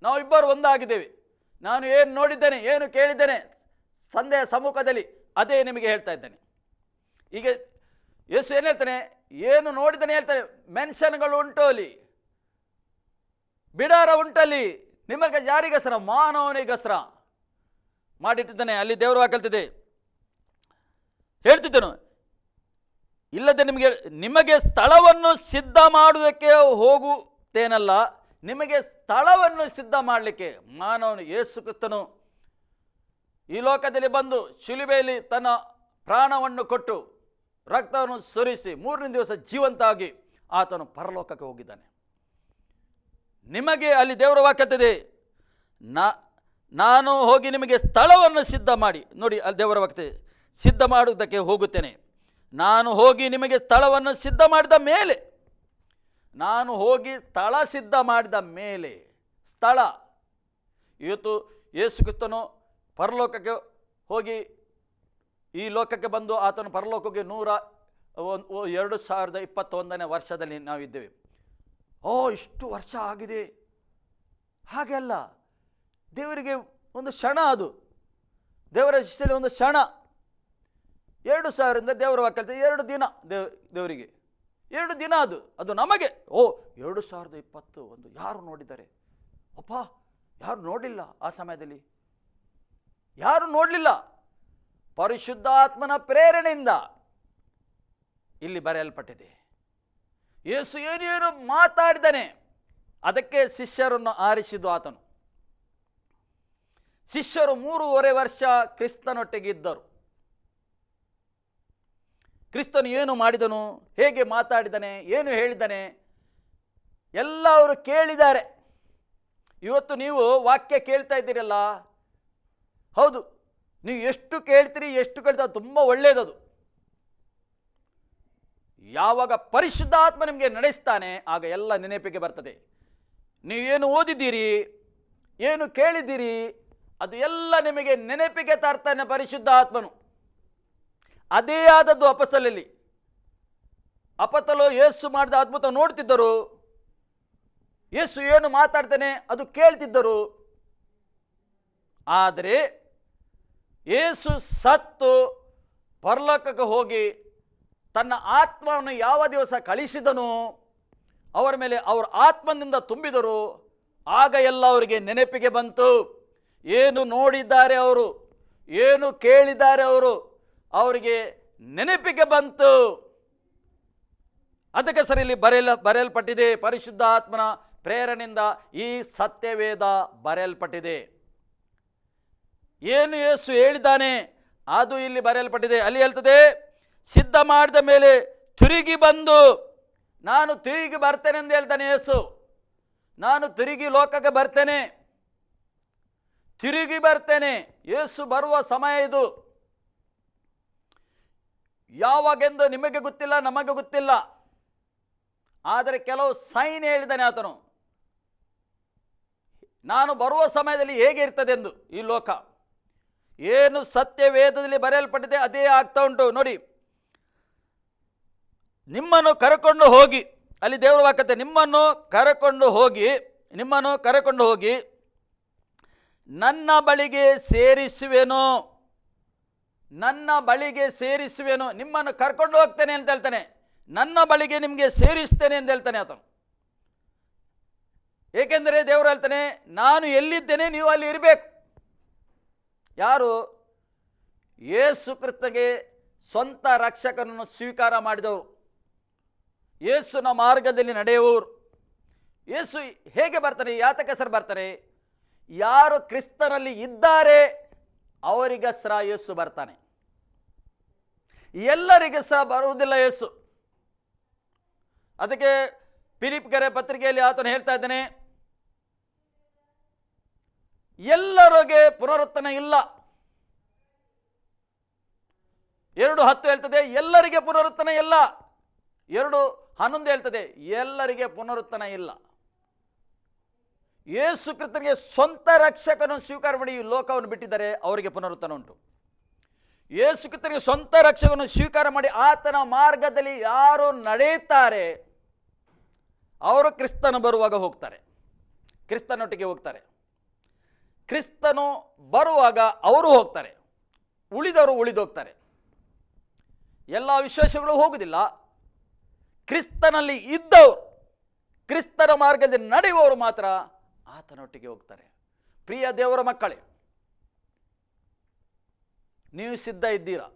ನಾವಿಬ್ಬರು ಒಂದಾಗಿದ್ದೇವೆ. ನಾನು ಏನು ನೋಡಿದ್ದೇನೆ, ಏನು ಕೇಳಿದ್ದೇನೆ ತಂದೆಯ ಸಮ್ಮುಖದಲ್ಲಿ ಅದೇ ನಿಮಗೆ ಹೇಳ್ತಾ ಇದ್ದೇನೆ. ಈಗ ಯೇಸು ಏನು ಹೇಳ್ತಾನೆ? ಏನು ನೋಡಿದ್ದಾನೆ ಹೇಳ್ತಾನೆ, ಮೆನ್ಷನ್ಗಳು ಉಂಟು ಅಲ್ಲಿ. ಬಿಡಾರ ಉಂಟಲ್ಲಿ ನಿಮಗೆ ಯಾರಿಗಸ್ರ ಮಾನವನಿಗಸ್ರ ಮಾಡಿಟ್ಟಿದ್ದಾನೆ, ಅಲ್ಲಿ ದೇವರು ಹಾಕಲ್ತಿದೆ. ಹೇಳ್ತಿದ್ದನು, ಇಲ್ಲದೆ ನಿಮಗೆ ನಿಮಗೆ ಸ್ಥಳವನ್ನು ಸಿದ್ಧ ಮಾಡುವುದಕ್ಕೆ ಹೋಗುತ್ತೇನಲ್ಲ ನಿಮಗೆ ಸ್ಥಳವನ್ನು ಸಿದ್ಧ ಮಾಡಲಿಕ್ಕೆ ಮಾನವನು ಯೇಸು ಕ್ರಿಸ್ತನು ಈ ಲೋಕದಲ್ಲಿ ಬಂದು ಶಿಲುಬೆಯಲ್ಲಿ ತನ್ನ ಪ್ರಾಣವನ್ನು ಕೊಟ್ಟು ರಕ್ತವನ್ನು ಸುರಿಸಿ ಮೂರನೇ ದಿವಸ ಜೀವಂತಾಗಿ ಆತನು ಪರಲೋಕಕ್ಕೆ ಹೋಗಿದ್ದಾನೆ. ನಿಮಗೆ ಅಲ್ಲಿ ದೇವರ ವಾಕ್ಯತಿದೆ ನಾ, ನಾನು ಹೋಗಿ ನಿಮಗೆ ಸ್ಥಳವನ್ನು ಸಿದ್ಧ ಮಾಡಿ, ನೋಡಿ ಅಲ್ಲಿ ದೇವರ ವಾಕ್ಯತೆ ಸಿದ್ಧ ಮಾಡುವುದಕ್ಕೆ ಹೋಗುತ್ತೇನೆ. ನಾನು ಹೋಗಿ ನಿಮಗೆ ಸ್ಥಳವನ್ನು ಸಿದ್ಧ ಮಾಡಿದ ಮೇಲೆ ನಾನು ಹೋಗಿ ಸ್ಥಳ ಸಿದ್ಧ ಮಾಡಿದ ಮೇಲೆ, ಸ್ಥಳ, ಇವತ್ತು ಯೇಸು ಕ್ರಿಸ್ತನು ಪರಲೋಕಕ್ಕೆ ಹೋಗಿ, ಈ ಲೋಕಕ್ಕೆ ಬಂದು ಆತನು ಪರಲೋಕಕ್ಕೆ ನೂರ ಎರಡು ಸಾವಿರದ ಇಪ್ಪತ್ತೊಂದನೇ ವರ್ಷದಲ್ಲಿ ನಾವಿದ್ದೇವೆ ಓ, ಇಷ್ಟು ವರ್ಷ ಆಗಿದೆ. ಹಾಗೆ ಅಲ್ಲ, ದೇವರಿಗೆ ಒಂದು ಕ್ಷಣ ಅದು. ದೇವರ ಶಿಷ್ಟಲ್ಲಿ ಒಂದು ಕ್ಷಣ. ಎರಡು ಸಾವಿರದಿಂದ ದೇವರ ವಾಕ್ಯತೆ ಎರಡು ದಿನ ದೇವ್, ದೇವರಿಗೆ. ಎರಡು ದಿನ ಅದು ಅದು ನಮಗೆ. ಓ, ಎರಡು ಸಾವಿರದ ಇಪ್ಪತ್ತು ಒಂದು ಯಾರು ನೋಡಿದ್ದಾರೆ? ಅಪ್ಪ, ಯಾರು ನೋಡಲಿಲ್ಲ ಆ ಸಮಯದಲ್ಲಿ? ಯಾರು ನೋಡಲಿಲ್ಲ? ಪರಿಶುದ್ಧಾತ್ಮನ ಪ್ರೇರಣೆಯಿಂದ ಇಲ್ಲಿ ಬರೆಯಲ್ಪಟ್ಟಿದೆ. ಯೇಸು ಏನೇನು ಮಾತಾಡಿದನೆ ಅದಕ್ಕೆ ಶಿಷ್ಯರನ್ನು ಆರಿಸಿದ್ದು ಆತನು. ಶಿಷ್ಯರು ಮೂರುವರೆ ವರ್ಷ ಕ್ರಿಸ್ತನೊಟ್ಟಿಗೆ ಇದ್ದರು. ಕ್ರಿಸ್ತನು ಏನು ಮಾಡಿದನು? ಹೇಗೆ ಮಾತಾಡಿದನೆ? ಏನು ಹೇಳಿದ್ದಾನೆ ಎಲ್ಲ ಅವರು ಕೇಳಿದ್ದಾರೆ. ಇವತ್ತು ನೀವು ವಾಕ್ಯ ಕೇಳ್ತಾ ಇದ್ದೀರಲ್ಲ? ಹೌದು. ನೀವು ಎಷ್ಟು ಕೇಳ್ತೀರಿ, ಎಷ್ಟು ಕೇಳ್ತಾ ತುಂಬ ಒಳ್ಳೆಯದದು ಯಾವಾಗ ಪರಿಶುದ್ಧಾತ್ಮ ನಿಮಗೆ ನಡೆಸ್ತಾನೆ, ಆಗ ಎಲ್ಲ ನೆನಪಿಗೆ ಬರ್ತದೆ. ನೀವು ಏನು ಓದಿದ್ದೀರಿ, ಏನು ಕೇಳಿದ್ದೀರಿ, ಅದು ಎಲ್ಲ ನಿಮಗೆ ನೆನಪಿಗೆ ತರ್ತಾನೆ ಪರಿಶುದ್ಧ ಆತ್ಮನು ಅದೇ ಆದದ್ದು ಅಪಸ್ತಲಲ್ಲಿ. ಅಪತಲು ಯೇಸು ಮಾಡಿದ ಅದ್ಭುತ ನೋಡ್ತಿದ್ದರು. ಯೇಸು ಏನು ಮಾತಾಡ್ತಾನೆ ಅದು ಕೇಳ್ತಿದ್ದರು. ಆದರೆ ಯೇಸು ಸತ್ತು ಪರಲೋಕಕ್ಕೆ ಹೋಗಿ ತನ್ನ ಆತ್ಮವನ್ನು ಯಾವ ದಿವಸ ಕಳಿಸಿದನು, ಅವರ ಮೇಲೆ ಅವರ ಆತ್ಮನಿಂದ ತುಂಬಿದರು. ಆಗ ಎಲ್ಲ ಅವರಿಗೆ ನೆನಪಿಗೆ ಬಂತು. ಏನು ನೋಡಿದ್ದಾರೆ ಅವರು? ಏನು ಕೇಳಿದ್ದಾರೆ ಅವರು? ಅವರಿಗೆ ನೆನಪಿಗೆ ಬಂತು. ಅದಕ್ಕೆ ಸರಿ ಇಲ್ಲಿ ಬರೆಯಲ, ಬರೆಯಲ್ಪಟ್ಟಿದೆ ಪರಿಶುದ್ಧ ಆತ್ಮನ ಪ್ರೇರಣೆಯಿಂದ ಈ ಸತ್ಯವೇದ ಬರೆಯಲ್ಪಟ್ಟಿದೆ. ಏನು ಯೇಸು ಹೇಳಿದ್ದಾನೆ? ಅದು ಇಲ್ಲಿ ಬರೆಯಲ್ಪಟ್ಟಿದೆ. ಅಲ್ಲಿ ಹೇಳ್ತದೆ, ಸಿದ್ಧ ಮಾಡಿದ ಮೇಲೆ ತಿರುಗಿ ಬಂದು, ನಾನು ತಿರುಗಿ ಬರ್ತೇನೆ ಎಂದು ಹೇಳ್ತಾನೆ ಯೇಸು. ನಾನು ತಿರುಗಿ ಲೋಕಕ್ಕೆ ಬರ್ತೇನೆ. ತಿರುಗಿ ಬರ್ತೇನೆ. ಯೇಸು ಬರುವ ಸಮಯ ಇದು. ಯಾವಾಗೆಂದು ನಿಮಗೆ ಗೊತ್ತಿಲ್ಲ, ನಮಗೆ ಗೊತ್ತಿಲ್ಲ. ಆದರೆ ಕೆಲವು ಸೈನ್ ಹೇಳಿದ್ದಾನೆ ಆತನು. ನಾನು ಬರುವ ಸಮಯದಲ್ಲಿ ಹೇಗೆ ಇರ್ತದೆ ಎಂದು ಈ ಲೋಕ. ಏನು ಸತ್ಯ ವೇದದಲ್ಲಿ ಬರೆಯಲ್ಪಟ್ಟಿದೆ, ಅದೇ ಆಗ್ತಾ ಉಂಟು. ನೋಡಿ, ನಿಮ್ಮನ್ನು ಕರೆಕೊಂಡು ಹೋಗಿ, ಅಲ್ಲಿ ದೇವರು ವಾಕ್ಯತೆ, ನಿಮ್ಮನ್ನು ಕರೆಕೊಂಡು ಹೋಗಿ, ನಿಮ್ಮನ್ನು ಕರೆಕೊಂಡು ಹೋಗಿ ನನ್ನ ಬಳಿಗೆ ಸೇರಿಸುವೆನು. ನನ್ನ ಬಳಿಗೆ ಸೇರಿಸುವೆನು, ನಿಮ್ಮನ್ನು ಕರ್ಕೊಂಡು ಹೋಗ್ತೇನೆ ಅಂತ ಹೇಳ್ತಾನೆ. ನನ್ನ ಬಳಿಗೆ ನಿಮಗೆ ಸೇರಿಸ್ತೇನೆ ಅಂತ ಹೇಳ್ತಾನೆ ಆತನು. ಏಕೆಂದರೆ ದೇವರು ಹೇಳ್ತಾನೆ, ನಾನು ಎಲ್ಲಿದ್ದೇನೆ, ನೀವು ಅಲ್ಲಿ ಇರಬೇಕು. ಯಾರು? ಯೇಸು ಕ್ರಿಸ್ತಗೆ ಸ್ವಂತ ರಕ್ಷಕನನ್ನು ಸ್ವೀಕಾರ ಮಾಡಿದವರು. ಯೇಸುನ ಮಾರ್ಗದಲ್ಲಿ ನಡೆಯುವವರು. ಯೇಸು ಹೇಗೆ ಬರ್ತಾರೆ ಯಾತಕ್ಕೆ ಹೆಸರು ಬರ್ತಾರೆ ಯಾರು ಕ್ರಿಸ್ತನಲ್ಲಿ ಇದ್ದಾರೆ? ಅವರಿಗಸ್ರ ಯೇಸು ಬರ್ತಾನೆ. ಎಲ್ಲರಿಗೆ ಸಹ ಬರುವುದಿಲ್ಲ ಯೇಸು. ಅದಕ್ಕೆ ಫಿಲಿಪ್ ಕೆರೆ ಪತ್ರಿಕೆಯಲ್ಲಿ ಆತನು ಹೇಳ್ತಾ ಇದ್ದಾನೆ, ಎಲ್ಲರಿಗೆ ಪುನರುತ್ತನ ಇಲ್ಲ. ಎರಡು ಹತ್ತು ಹೇಳ್ತದೆ, ಎಲ್ಲರಿಗೆ ಪುನರುತ್ತನ ಇಲ್ಲ. ಎರಡು ಹನ್ನೊಂದು ಹೇಳ್ತದೆ, ಎಲ್ಲರಿಗೆ ಪುನರುತ್ತನ ಇಲ್ಲ. ಯೇಸು ಕ್ರಿಸ್ತನಿಗೆ ಸ್ವಂತ ರಕ್ಷಕನನ್ನು ಸ್ವೀಕಾರ ಮಾಡಿ ಈ ಲೋಕವನ್ನು ಬಿಟ್ಟಿದ್ದಾರೆ, ಅವರಿಗೆ ಪುನರುತ್ಥಾನ ಉಂಟು. ಯೇಸು ಕ್ರಿಸ್ತನಿಗೆ ಸ್ವಂತ ರಕ್ಷಕನನ್ನು ಸ್ವೀಕಾರ ಮಾಡಿ ಆತನ ಮಾರ್ಗದಲ್ಲಿ ಯಾರು ನಡೆಯುತ್ತಾರೆ, ಅವರು ಕ್ರಿಸ್ತನು ಬರುವಾಗ ಹೋಗ್ತಾರೆ. ಕ್ರಿಸ್ತನೊಟ್ಟಿಗೆ ಹೋಗ್ತಾರೆ. ಕ್ರಿಸ್ತನು ಬರುವಾಗ ಅವರು ಹೋಗ್ತಾರೆ. ಉಳಿದವರು ಉಳಿದೋಗ್ತಾರೆ. ಎಲ್ಲ ವಿಶ್ವಾಸಗಳು ಹೋಗುವುದಿಲ್ಲ ಕ್ರಿಸ್ತನಲ್ಲಿ ಇದ್ದವರು, ಕ್ರಿಸ್ತನ ಮಾರ್ಗದಲ್ಲಿ ನಡೆಯುವವರು ಮಾತ್ರ ಆತನೊಟ್ಟಿಗೆ ಹೋಗ್ತಾರೆ. ಪ್ರಿಯ ದೇವರ ಮಕ್ಕಳೇ, ನೀವು ಸಿದ್ಧ ಇದ್ದೀರಾ?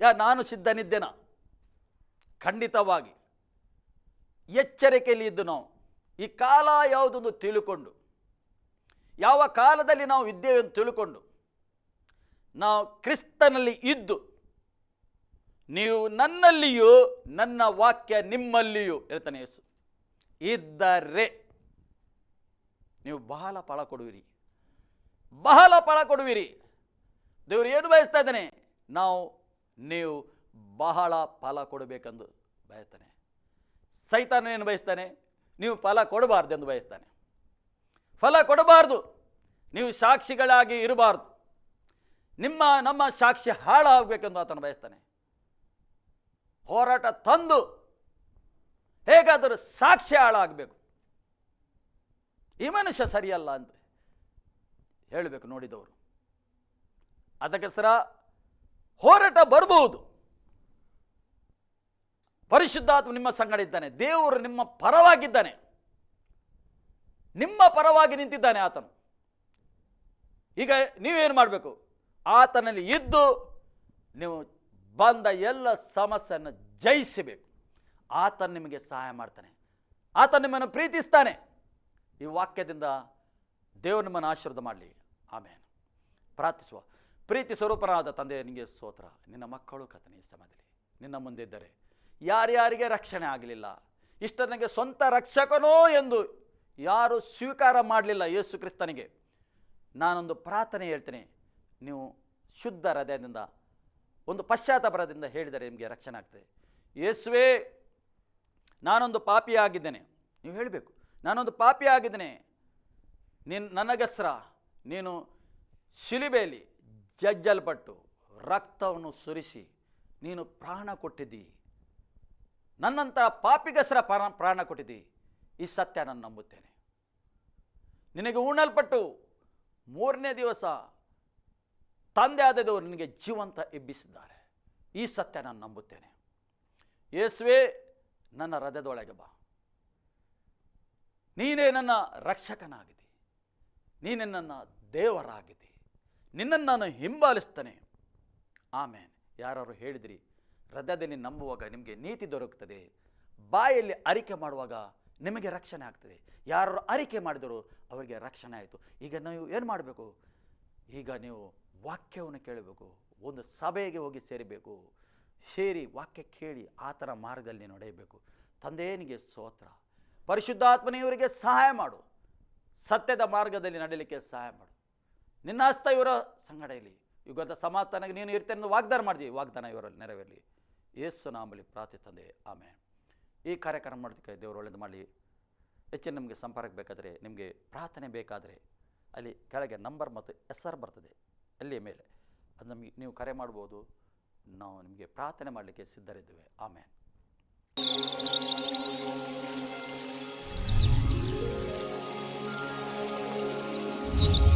ಯಾ, ನಾನು ಸಿದ್ಧನಿದ್ದೇನಾ? ಖಂಡಿತವಾಗಿ. ಎಚ್ಚರಿಕೆಯಲ್ಲಿ ಇದ್ದು ನಾವು. ಈ ಕಾಲ ಯಾವುದೊಂದು ತಿಳ್ಕೊಂಡು, ಯಾವ ಕಾಲದಲ್ಲಿ ನಾವು ಇದ್ದೇವೆ ಎಂದು ತಿಳ್ಕೊಂಡು, ನಾವು ಕ್ರಿಸ್ತನಲ್ಲಿ ಇದ್ದು, ನೀವು ನನ್ನಲ್ಲಿಯೂ, ನನ್ನ ವಾಕ್ಯ ನಿಮ್ಮಲ್ಲಿಯೂ ಹೇಳ್ತಾನೆ ಯೇಸು, ಇದ್ದರೆ ನೀವು ಬಹಳ ಫಲ ಕೊಡುವಿರಿ. ಬಹಳ ಫಲ ಕೊಡುವಿರಿ. ದೇವರು ಏನು ಬಯಸ್ತಾ ಇದ್ದಾನೆ? ನಾವು, ನೀವು ಬಹಳ ಫಲ ಕೊಡಬೇಕೆಂದು ಬಯಸ್ತಾನೆ. ಸೈತಾನ ಏನು ಬಯಸ್ತಾನೆ? ನೀವು ಫಲ ಕೊಡಬಾರ್ದು ಎಂದು ಬಯಸ್ತಾನೆ. ಫಲ ಕೊಡಬಾರ್ದು. ನೀವು ಸಾಕ್ಷಿಗಳಾಗಿ ಇರಬಾರ್ದು. ನಿಮ್ಮ, ನಮ್ಮ ಸಾಕ್ಷಿ ಹಾಳಾಗಬೇಕೆಂದು ಆತನು ಬಯಸ್ತಾನೆ. ಹೋರಾಟ ತಂದು ಹೇಗಾದರೂ ಸಾಕ್ಷಿ ಹಾಳಾಗಬೇಕು. ಈ ಮನುಷ್ಯ ಸರಿಯಲ್ಲ ಅಂತ ಹೇಳಬೇಕು ನೋಡಿದವರು. ಅದಕ್ಕೋಸ್ಕರ ಹೋರಾಟ ಬರಬಹುದು. ಪರಿಶುದ್ಧಾತ್ಮ ನಿಮ್ಮ ಸಂಗಡ ಇದ್ದಾನೆ. ದೇವರು ನಿಮ್ಮ ಪರವಾಗಿದ್ದಾನೆ. ನಿಮ್ಮ ಪರವಾಗಿ ನಿಂತಿದ್ದಾನೆ ಆತನು. ಈಗ ನೀವೇನು ಮಾಡಬೇಕು? ಆತನಲ್ಲಿ ಇದ್ದು ನೀವು ಬಂದ ಎಲ್ಲ ಸಮಸ್ಯೆಯನ್ನು ಜಯಿಸಬೇಕು. ಆತ ನಿಮಗೆ ಸಹಾಯ ಮಾಡ್ತಾನೆ. ಆತ ನಿಮ್ಮನ್ನು ಪ್ರೀತಿಸ್ತಾನೆ. ಈ ವಾಕ್ಯದಿಂದ ದೇವರು ನಿಮ್ಮನ್ನು ಆಶೀರ್ವಾದ ಮಾಡಲಿ. ಆಮೇಲೆ ಪ್ರಾರ್ಥಿಸುವ. ಪ್ರೀತಿ ಸ್ವರೂಪನಾದ ತಂದೆ ನಿಮಗೆ ಸ್ತೋತ್ರ. ನಿನ್ನ ಮಕ್ಕಳು ಕಥನೆ ಈ ಸಮಯದಲ್ಲಿ ನಿನ್ನ ಮುಂದೆ ಇದ್ದರೆ ಯಾರ್ಯಾರಿಗೆ ರಕ್ಷಣೆ ಆಗಲಿಲ್ಲ ಇಷ್ಟ ನನಗೆ ಸ್ವಂತ ರಕ್ಷಕನೋ ಎಂದು ಯಾರು ಸ್ವೀಕಾರ ಮಾಡಲಿಲ್ಲ ಯೇಸು ಕ್ರಿಸ್ತನಿಗೆ. ನಾನೊಂದು ಪ್ರಾರ್ಥನೆ ಹೇಳ್ತೇನೆ. ನೀವು ಶುದ್ಧ ಹೃದಯದಿಂದ, ಒಂದು ಪಶ್ಚಾತ್ತಾಪರದಿಂದ ಹೇಳಿದರೆ ನಿಮಗೆ ರಕ್ಷಣೆ ಆಗ್ತದೆ. ಯೇಸುವೇ, ನಾನೊಂದು ಪಾಪಿಯಾಗಿದ್ದೇನೆ. ನೀವು ಹೇಳಬೇಕು. ನಾನೊಂದು ಪಾಪಿ ಆಗಿದ್ದೀನಿ. ನಿನ್ ನನಗಸ್ರ. ನೀನು ಶಿಲಿಬೆಯಲ್ಲಿ ಜಜ್ಜಲ್ಪಟ್ಟು ರಕ್ತವನ್ನು ಸುರಿಸಿ ನೀನು ಪ್ರಾಣ ಕೊಟ್ಟಿದ್ದಿ. ನನ್ನಂತಹ ಪಾಪಿಗಸ್ರ ಪ್ರಾಣ ಪ್ರಾಣ ಕೊಟ್ಟಿದ್ದಿ. ಈ ಸತ್ಯ ನಾನು ನಂಬುತ್ತೇನೆ. ನಿನಗೆ ಉಣಲ್ಪಟ್ಟು ಮೂರನೇ ದಿವಸ ತಂದೆ ಆದದವರು ನಿನಗೆ ಜೀವಂತ ಎಬ್ಬಿಸಿದ್ದಾರೆ. ಈ ಸತ್ಯ ನಾನು ನಂಬುತ್ತೇನೆ. ಯೇಸುವೆ, ನನ್ನ ಹೃದಯದೊಳಗೆ ಬಾ. ನೀನೇ ನನ್ನ ರಕ್ಷಕನಾಗಿದೆ. ನೀನೇ ನನ್ನ ದೇವರಾಗಿದೆ. ನಿನ್ನನ್ನು ನಾನು ಹಿಂಬಾಲಿಸ್ತೇನೆ. ಆಮೇನ್. ಯಾರು ಹೇಳಿದ್ರಿ, ಹೃದಯದಲ್ಲಿ ನಂಬುವಾಗ ನಿಮಗೆ ನೀತಿ ದೊರಕುತ್ತದೆ. ಬಾಯಲ್ಲಿ ಅರಿಕೆ ಮಾಡುವಾಗ ನಿಮಗೆ ರಕ್ಷಣೆ ಆಗ್ತದೆ. ಯಾರು ಅರಿಕೆ ಮಾಡಿದರೂ ಅವರಿಗೆ ರಕ್ಷಣೆ ಆಯಿತು. ಈಗ ನೀವು ಏನು ಮಾಡಬೇಕು? ಈಗ ನೀವು ವಾಕ್ಯವನ್ನು ಕೇಳಬೇಕು, ಒಂದು ಸಭೆಗೆ ಹೋಗಿ ಸೇರಬೇಕು, ಸೇರಿ ವಾಕ್ಯ ಕೇಳಿ ಆತನ ಮಾರ್ಗದಲ್ಲಿ ನಡೆಯಬೇಕು. ತಂದೆಯನಿಗೆ ಸ್ತೋತ್ರ. ಪರಿಶುದ್ಧಾತ್ಮನೇ ಇವರಿಗೆ ಸಹಾಯ ಮಾಡು. ಸತ್ಯದ ಮಾರ್ಗದಲ್ಲಿ ನಡೀಲಿಕ್ಕೆ ಸಹಾಯ ಮಾಡು. ನಿನ್ನ ಹಸ್ತ ಇವರ ಸಂಗಡ ಇಲ್ಲಿ ಯುಗದ ಸಮಾಧಾನಕ್ಕೆ ನೀನು ಇರ್ತೇನೆ ವಾಗ್ದಾನ ಮಾಡಿದ್ವಿ ವಾಗ್ದಾನ ಇವರಲ್ಲಿ ನೆರವೇರಲಿ. ಯೇಸು ನಾಮಲಿ ಪ್ರಾರ್ಥಿ ತಂದೆ. ಆಮೇಲೆ ಈ ಕಾರ್ಯಕ್ರಮ ಮಾಡೋದಕ್ಕೆ ದೇವರು ಒಳ್ಳೇದು ಮಾಡಲಿ. ಹೆಚ್ಚಿನ ನಿಮಗೆ ಸಂಪರ್ಕ ಬೇಕಾದರೆ, ನಿಮಗೆ ಪ್ರಾರ್ಥನೆ ಬೇಕಾದರೆ, ಅಲ್ಲಿ ಕೆಳಗೆ ನಂಬರ್ ಮತ್ತು ಹೆಸರು ಬರ್ತದೆ. ಅಲ್ಲಿ ಮೇಲೆ. ಅದು ನಮಗೆ ನೀವು ಕರೆ ಮಾಡ್ಬೋದು. ನಾವು ನಿಮಗೆ ಪ್ರಾರ್ಥನೆ ಮಾಡಲಿಕ್ಕೆ ಸಿದ್ಧರಿದ್ದೇವೆ. ಆಮೇಲೆ Thank you.